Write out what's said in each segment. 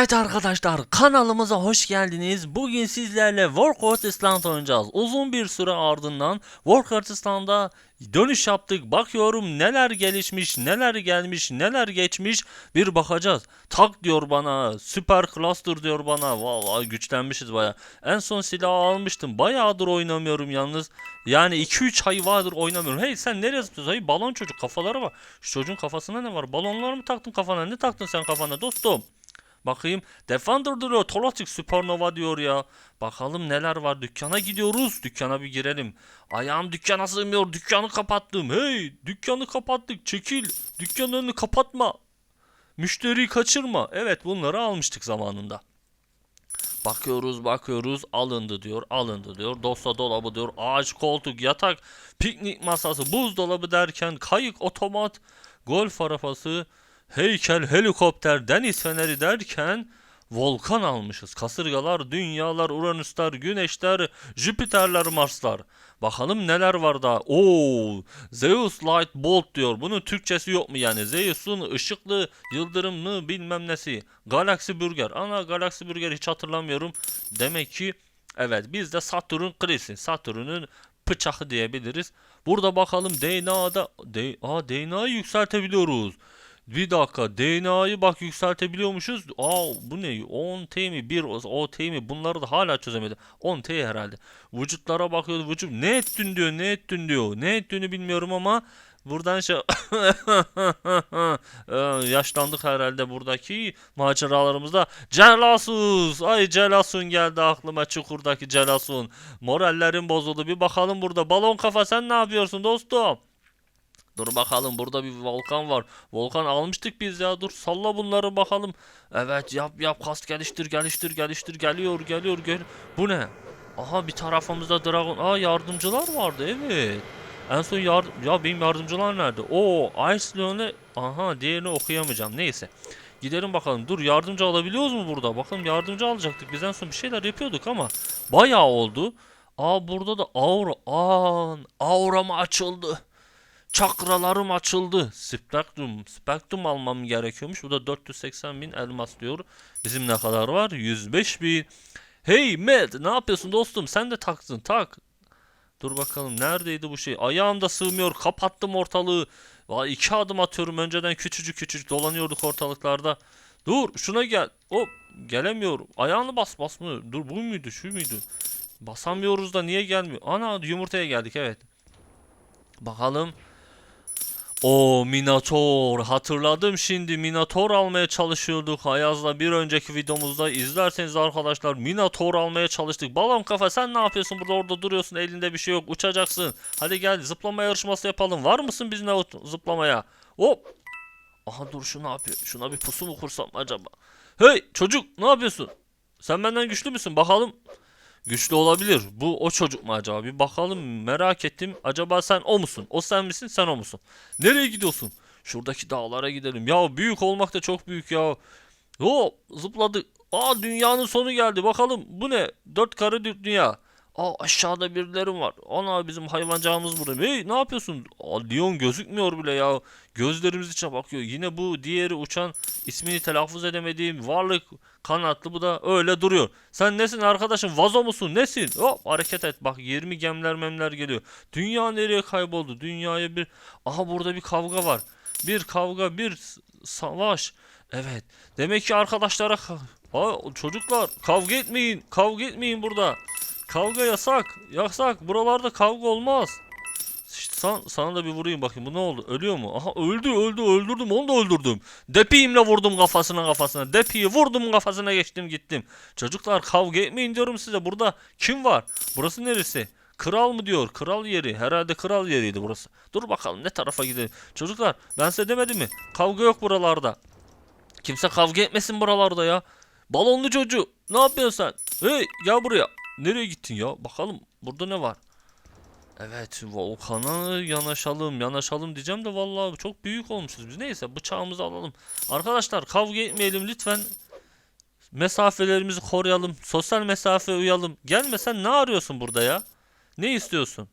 Evet arkadaşlar kanalımıza hoş geldiniz. Bugün sizlerle Warcraft Island oynayacağız. Uzun bir süre ardından Warcraft Island'a dönüş yaptık. Bakıyorum neler gelişmiş, neler gelmiş, neler geçmiş bir bakacağız. Tak diyor bana, süper cluster diyor bana. Vallahi güçlenmişiz baya. En son silahı almıştım. Bayağıdır oynamıyorum yalnız. Yani 2-3 ay vardır oynamıyorum. Hey sen nereye zıplıyorsun? Hey balon çocuk kafaları var. Şu çocuğun kafasına ne var? Balonlar mı taktın kafana? Ne taktın sen kafana dostum? Bakayım. Defender duruyor. Tolatik Supernova diyor ya. Bakalım neler var. Dükkana gidiyoruz. Dükkana bir girelim. Ayağım dükkana sığmıyor. Dükkanı kapattım. Hey dükkanı kapattık. Çekil. Dükkanın önünü kapatma. Müşteriyi kaçırma. Evet bunları almıştık zamanında. Bakıyoruz bakıyoruz alındı diyor alındı diyor dosya dolabı diyor ağaç koltuk yatak piknik masası buzdolabı derken kayık otomat golf arabası heykel helikopter deniz feneri derken volkan almışız. Kasırgalar dünyalar uranüsler güneşler jüpiterler marslar. Bakalım neler var da Oo Zeus Light Bolt diyor. Bunun Türkçesi yok mu yani? Zeus'un ışıklı yıldırımlı bilmem nesi. Galaxy Burger ana Galaxy Burger hiç hatırlamıyorum. Demek ki evet biz de Satürn Krisi Satürn'ün bıçağı diyebiliriz. Burada bakalım DNA'da D Aa, DNA'yı yükseltebiliyoruz bir dakika DNA'yı bak yükseltebiliyormuşuz. Aa bu ne? 10T mi? 1 OT mi? Bunları da hala çözemedi. 10T herhalde. Vücutlara bakıyoruz. Vücut ne ettin diyor. Ne ettin diyor. Ne ettiğini bilmiyorum ama buradan şey Ee, yaşlandık herhalde buradaki maceralarımızda. Celasus. Ay Celasun geldi aklıma çukurdaki Celasun. Morallerim bozuldu. Bir bakalım burada. Balon kafa sen ne yapıyorsun dostum? Dur bakalım burada bir volkan var. Volkan almıştık biz ya. Dur salla bunları bakalım. Evet yap yap kas geliştir geliştir geliştir geliyor geliyor gel. Bu ne? Aha bir tarafımızda dragon. Aa yardımcılar vardı evet. En son yar ya benim yardımcılar nerede? Oo Ice Leon'e aha diğerini okuyamayacağım. Neyse. Gidelim bakalım. Dur yardımcı alabiliyoruz mu burada? Bakalım yardımcı alacaktık. Biz en son bir şeyler yapıyorduk ama bayağı oldu. Aa burada da aura. Aa aura mı açıldı? Çakralarım açıldı. Spektrum. Spektrum almam gerekiyormuş. Bu da 480 bin elmas diyor. Bizim ne kadar var? 105 bin. Hey Matt ne yapıyorsun dostum? Sen de taktın tak. Dur bakalım neredeydi bu şey? Ayağım da sığmıyor. Kapattım ortalığı. Vay iki adım atıyorum. Önceden küçücük küçücük dolanıyorduk ortalıklarda. Dur şuna gel. Hop gelemiyorum. Ayağını bas basmıyor. Dur bu muydu şu muydu? Basamıyoruz da niye gelmiyor? Ana yumurtaya geldik evet. Bakalım. O Minator hatırladım şimdi Minator almaya çalışıyorduk. Ayaz'la bir önceki videomuzda izlerseniz arkadaşlar Minator almaya çalıştık. Balon kafa sen ne yapıyorsun burada? Orada duruyorsun elinde bir şey yok uçacaksın. Hadi gel zıplama yarışması yapalım. Var mısın bizimle zıplamaya? Hop! Aha dur şu ne yapıyor? Şuna bir pusu mu kursam acaba? Hey çocuk ne yapıyorsun? Sen benden güçlü müsün? Bakalım Güçlü olabilir. Bu o çocuk mu acaba? Bir bakalım merak ettim. Acaba sen o musun? O sen misin? Sen o musun? Nereye gidiyorsun? Şuradaki dağlara gidelim. Ya büyük olmak da çok büyük ya. Hop zıpladık. Aa dünyanın sonu geldi. Bakalım bu ne? Dört kare dü- dünya. Aa aşağıda birilerim var. Ana bizim hayvancağımız burada. Hey ne yapıyorsun? Aa, Leon gözükmüyor bile ya. Gözlerimiz içine bakıyor. Yine bu diğeri uçan ismini telaffuz edemediğim varlık kanatlı bu da öyle duruyor. Sen nesin arkadaşım? Vazo musun? Nesin? Hop hareket et. Bak 20 gemler memler geliyor. Dünya nereye kayboldu? Dünyaya bir... Aha burada bir kavga var. Bir kavga, bir savaş. Evet. Demek ki arkadaşlara... ka- Aa, çocuklar kavga etmeyin. Kavga etmeyin burada. Kavga yasak. Yasak. Buralarda kavga olmaz. İşte san- sana da bir vurayım bakayım. Bu ne oldu? Ölüyor mu? Aha öldü öldü öldürdüm onu da öldürdüm. Depiğimle vurdum kafasına kafasına. Depiği vurdum kafasına geçtim gittim. Çocuklar kavga etmeyin diyorum size. Burada kim var? Burası neresi? Kral mı diyor? Kral yeri. Herhalde kral yeriydi burası. Dur bakalım ne tarafa gidelim. Çocuklar ben size demedim mi? Kavga yok buralarda. Kimse kavga etmesin buralarda ya. Balonlu çocuğu. Ne yapıyorsun sen? Hey gel buraya. Nereye gittin ya? Bakalım burada ne var? Evet volkana yanaşalım yanaşalım diyeceğim de vallahi çok büyük olmuşuz biz. Neyse bıçağımızı alalım. Arkadaşlar kavga etmeyelim lütfen. Mesafelerimizi koruyalım. Sosyal mesafe uyalım. Gelme sen ne arıyorsun burada ya? Ne istiyorsun?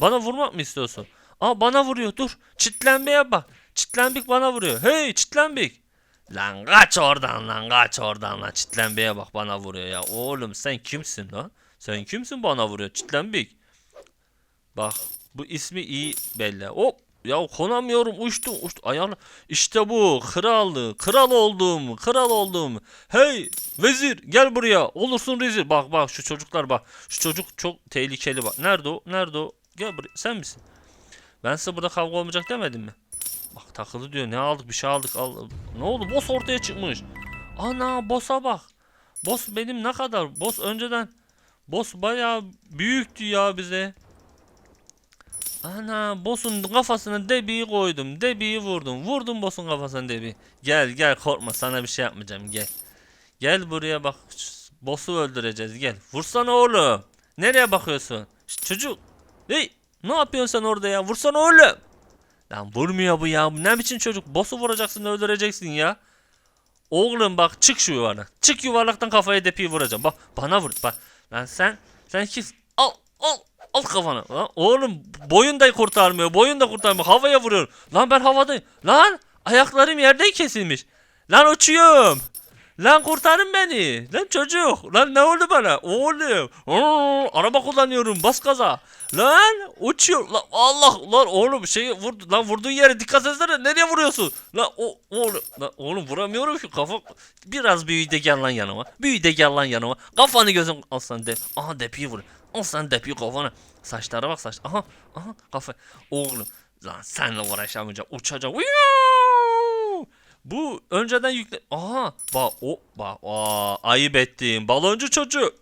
Bana vurmak mı istiyorsun? Aa bana vuruyor dur. Çitlenmeye bak. Çitlenbik bana vuruyor. Hey çitlenbik. Lan kaç oradan lan kaç oradan lan çitlenbeye bak bana vuruyor ya. Oğlum sen kimsin lan? Sen kimsin bana vuruyor çitlenbik? Bak bu ismi iyi belli. Hop ya konamıyorum uçtum uçtum ayağına. İşte bu kral kral oldum kral oldum. Hey vezir gel buraya olursun rezil. Bak bak şu çocuklar bak şu çocuk çok tehlikeli bak. Nerede o nerede o gel buraya sen misin? Ben size burada kavga olmayacak demedim mi? Bak takılı diyor ne aldık bir şey aldık al. Ne oldu boss ortaya çıkmış. Ana boss'a bak. Boss benim ne kadar boss önceden boss bayağı büyüktü ya bize. Ana boss'un kafasına debiyi koydum. Debiyi vurdum. Vurdum boss'un kafasına debiyi. Gel gel korkma sana bir şey yapmayacağım gel. Gel buraya bak. Boss'u öldüreceğiz gel. Vursana oğlum. Nereye bakıyorsun? Şş, çocuk. Hey ne yapıyorsun sen orada ya? Vursana oğlum. Lan vurmuyor bu ya. Ne biçim çocuk? Boss'u vuracaksın öldüreceksin ya. Oğlum bak çık şu yuvarlak. Çık yuvarlaktan kafaya depiyi vuracağım. Bak bana vur. Bak. Lan sen sen kim? Al al al kafana. Lan oğlum boyun da kurtarmıyor. Boyun da kurtarmıyor. Havaya vuruyor. Lan ben havadayım. Lan ayaklarım yerden kesilmiş. Lan uçuyorum. Lan kurtarın beni. Lan çocuk. Lan ne oldu bana? Oğlum. Oo, araba kullanıyorum. Bas gaza. Lan uçuyor. Lan Allah lan oğlum şeyi vurdu. Lan vurduğun yere dikkat etsene. Nereye vuruyorsun? Lan o oğlum. Lan oğlum vuramıyorum ki kafa. Biraz büyüğü de gel lan yanıma. Büyüğü de gel lan yanıma. Kafanı gözüm al sen de. Aha depiyi vur. Al sen depiyi kafana. Saçlara bak saç. Aha aha kafa. Oğlum. Lan senle uğraşamayacağım. Uçacağım. Uyuu! Bu önceden yükle... Aha bak o bak aa, ayıp ettim. Baloncu çocuk.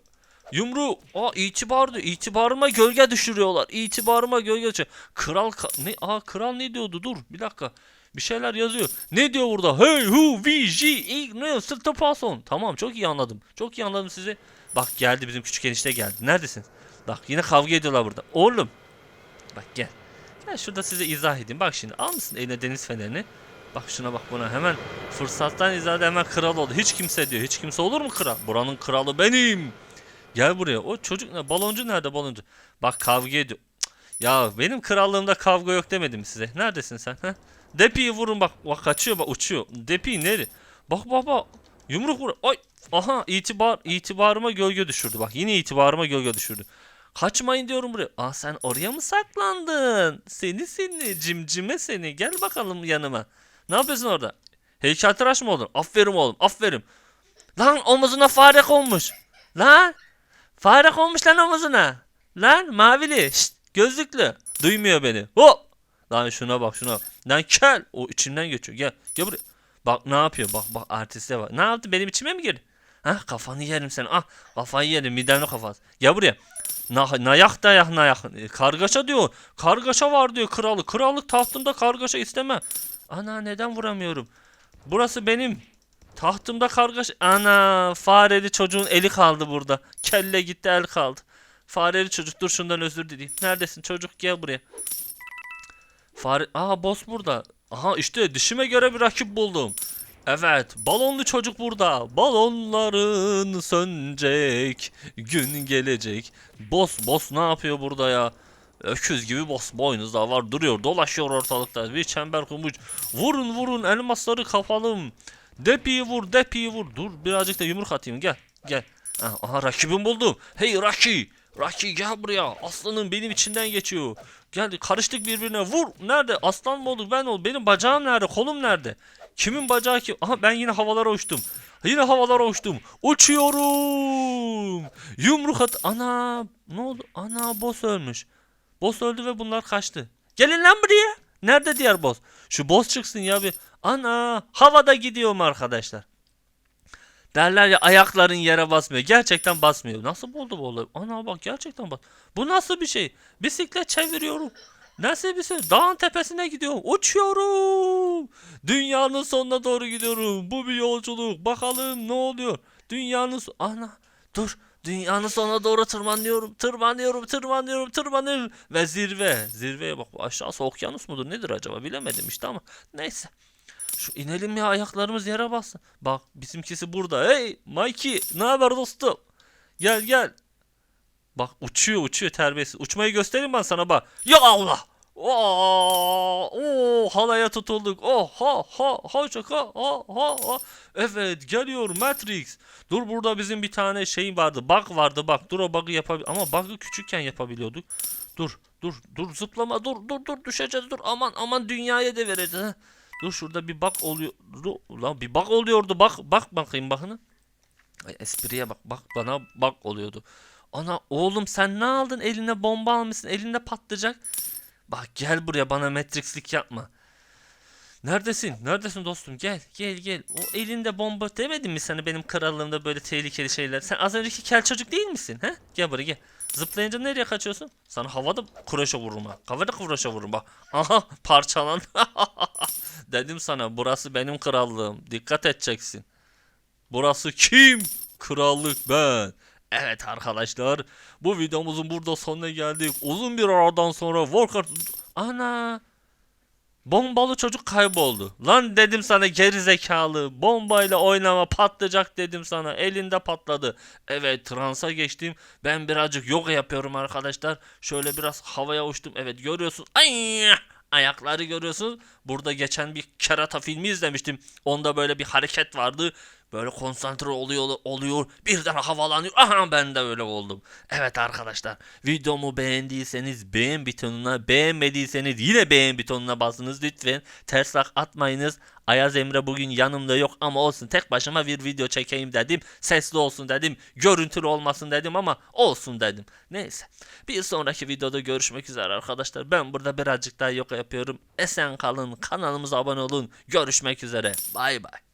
Yumru. Aa itibardı. İtibarıma gölge düşürüyorlar. İtibarıma gölge düşürüyor. Kral ne? Aa kral ne diyordu? Dur bir dakika. Bir şeyler yazıyor. Ne diyor burada? Hey hu vi ji i ne sırtı pason. Tamam çok iyi anladım. Çok iyi anladım sizi. Bak geldi bizim küçük enişte geldi. Neredesin? Bak yine kavga ediyorlar burada. Oğlum. Bak gel. Gel şurada size izah edeyim. Bak şimdi al mısın eline deniz fenerini? Bak şuna bak buna hemen fırsattan izah hemen kral oldu. Hiç kimse diyor. Hiç kimse olur mu kral? Buranın kralı benim. Gel buraya. O çocuk ne? Baloncu nerede baloncu? Bak kavga ediyor. Ya benim krallığımda kavga yok demedim size. Neredesin sen? He? Depi'yi vurun bak. Bak kaçıyor bak uçuyor. Depi nere? Bak bak bak. Yumruk vur. Ay. Aha itibar itibarıma gölge düşürdü. Bak yine itibarıma gölge düşürdü. Kaçmayın diyorum buraya. Aa sen oraya mı saklandın? Seni seni cimcime seni. Gel bakalım yanıma. Ne yapıyorsun orada? Heykeltıraş mı oldun? Aferin oğlum aferin. Lan omuzuna fare konmuş. Lan. Fare konmuş lan omuzuna. Lan mavili. Şşt, gözlüklü. Duymuyor beni. Hop. Lan şuna bak şuna. Lan kel. O içimden geçiyor. Gel. Gel buraya. Bak ne yapıyor? Bak bak artiste bak. Ne yaptı? Benim içime mi girdi? Hah kafanı yerim sen. Ah kafayı yerim. Midemli kafası. Gel buraya. Na, nayak dayak nayak. E, Kargaşa diyor. Kargaşa var diyor kralı. Krallık tahtımda kargaşa isteme. Ana neden vuramıyorum? Burası benim. Tahtımda kargaşa. Ana fareli çocuğun eli kaldı burada. Kelle gitti el kaldı. Fareli çocuk dur şundan özür dileyim. Neredesin çocuk gel buraya. Fare... Aa boss burada. Aha işte dişime göre bir rakip buldum. Evet, balonlu çocuk burada. Balonların sönecek, gün gelecek. Boss, boss ne yapıyor burada ya? Öküz gibi boss boynuzda var, duruyor, dolaşıyor ortalıkta. Bir çember kurmuş. Vurun vurun, elmasları kapalım. Depiyi vur, depiyi vur. Dur birazcık da yumruk atayım, gel, gel. Ah, Aha rakibim buldum. Hey Rocky, Rocky gel buraya. Aslanım benim içinden geçiyor. Gel karıştık birbirine. Vur. Nerede? Aslan mı olduk? Ben oldum. Benim bacağım nerede? Kolum nerede? Kimin bacağı ki? Aha ben yine havalara uçtum. Yine havalara uçtum. Uçuyorum. Yumruk at. Ana ne oldu? Ana boss ölmüş. Boss öldü ve bunlar kaçtı. Gelin lan buraya. Nerede diğer boss? Şu boss çıksın ya bir. Ana havada gidiyorum arkadaşlar. Derler ya ayakların yere basmıyor. Gerçekten basmıyor. Nasıl oldu bu olay? Ana bak gerçekten bak. Bu nasıl bir şey? Bisiklet çeviriyorum. Nasıl bir şey? Dağın tepesine gidiyorum. Uçuyorum. Dünyanın sonuna doğru gidiyorum. Bu bir yolculuk. Bakalım ne oluyor? Dünyanın Ana dur. Dünyanın sonuna doğru tırmanıyorum. Tırmanıyorum, tırmanıyorum, tırmanıyorum. Ve zirve. Zirveye bak. Aşağısı okyanus mudur nedir acaba? Bilemedim işte ama. Neyse. Şu inelim ya ayaklarımız yere bassın. Bak bizimkisi burada. Hey Mikey ne haber dostum? Gel gel. Bak uçuyor uçuyor terbiyesiz. Uçmayı göstereyim ben sana bak. Ya Allah. Oo, oo halaya tutulduk. Oh ha ha ha şaka ha ha ha. Evet geliyor Matrix. Dur burada bizim bir tane şey vardı. Bug vardı bak. Dur o bug'ı yapabil ama bug'ı küçükken yapabiliyorduk. Dur dur dur zıplama dur dur dur düşeceğiz dur. Aman aman dünyaya da vereceğiz. ha. Dur şurada bir bug oluyor. Dur, Lan bir bug oluyordu. Bak bak bakayım bakın. Ay, espriye bak. Bak bana bug oluyordu. Ana oğlum sen ne aldın? Eline bomba almışsın. Elinde patlayacak. Bak gel buraya bana Matrix'lik yapma. Neredesin? Neredesin dostum? Gel gel gel. O elinde bomba demedim mi sana benim krallığımda böyle tehlikeli şeyler? Sen az önceki kel çocuk değil misin? He? Gel buraya gel. Zıplayınca nereye kaçıyorsun? Sana havada kuraşa vururum ha. Havada kuraşa vururum bak. Aha parçalan. Dedim sana burası benim krallığım. Dikkat edeceksin. Burası kim? Krallık ben. Evet arkadaşlar bu videomuzun burada sonuna geldik. Uzun bir aradan sonra Warcraft... Ana! Bombalı çocuk kayboldu. Lan dedim sana geri zekalı. Bombayla oynama patlayacak dedim sana. Elinde patladı. Evet transa geçtim. Ben birazcık yoga yapıyorum arkadaşlar. Şöyle biraz havaya uçtum. Evet görüyorsun. Ay! Ayakları görüyorsunuz. Burada geçen bir kerata filmi izlemiştim. Onda böyle bir hareket vardı. Böyle konsantre oluyor oluyor. Birden havalanıyor. Aha ben de öyle oldum. Evet arkadaşlar. Videomu beğendiyseniz beğen butonuna, beğenmediyseniz yine beğen butonuna basınız lütfen. Ters lak atmayınız. Ayaz Emre bugün yanımda yok ama olsun. Tek başıma bir video çekeyim dedim. Sesli olsun dedim. Görüntülü olmasın dedim ama olsun dedim. Neyse. Bir sonraki videoda görüşmek üzere arkadaşlar. Ben burada birazcık daha yoga yapıyorum. Esen kalın. Kanalımıza abone olun. Görüşmek üzere. Bay bay.